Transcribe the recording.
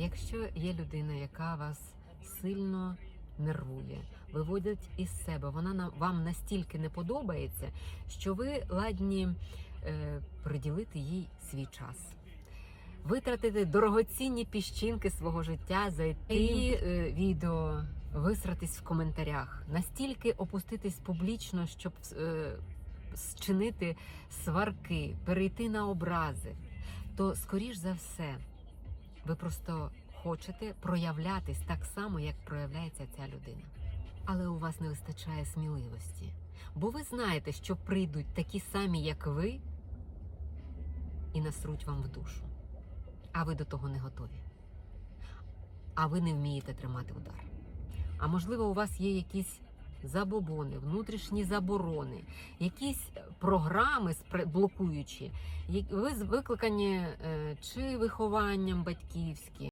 Якщо є людина, яка вас сильно нервує, виводить із себе, вона на- вам настільки не подобається, що ви ладні е, приділити їй свій час. Витратити дорогоцінні піщинки свого життя, зайти її е, відео, висратись в коментарях, настільки опуститись публічно, щоб е, зчинити сварки, перейти на образи, то скоріш за все ви просто хочете проявлятись так само, як проявляється ця людина. Але у вас не вистачає сміливості, бо ви знаєте, що прийдуть такі самі, як ви, і насруть вам в душу. А ви до того не готові. А ви не вмієте тримати удар. А можливо, у вас є якісь забобони, внутрішні заборони, якісь програми блокуючі, ви викликані е, чи вихованням батьківським.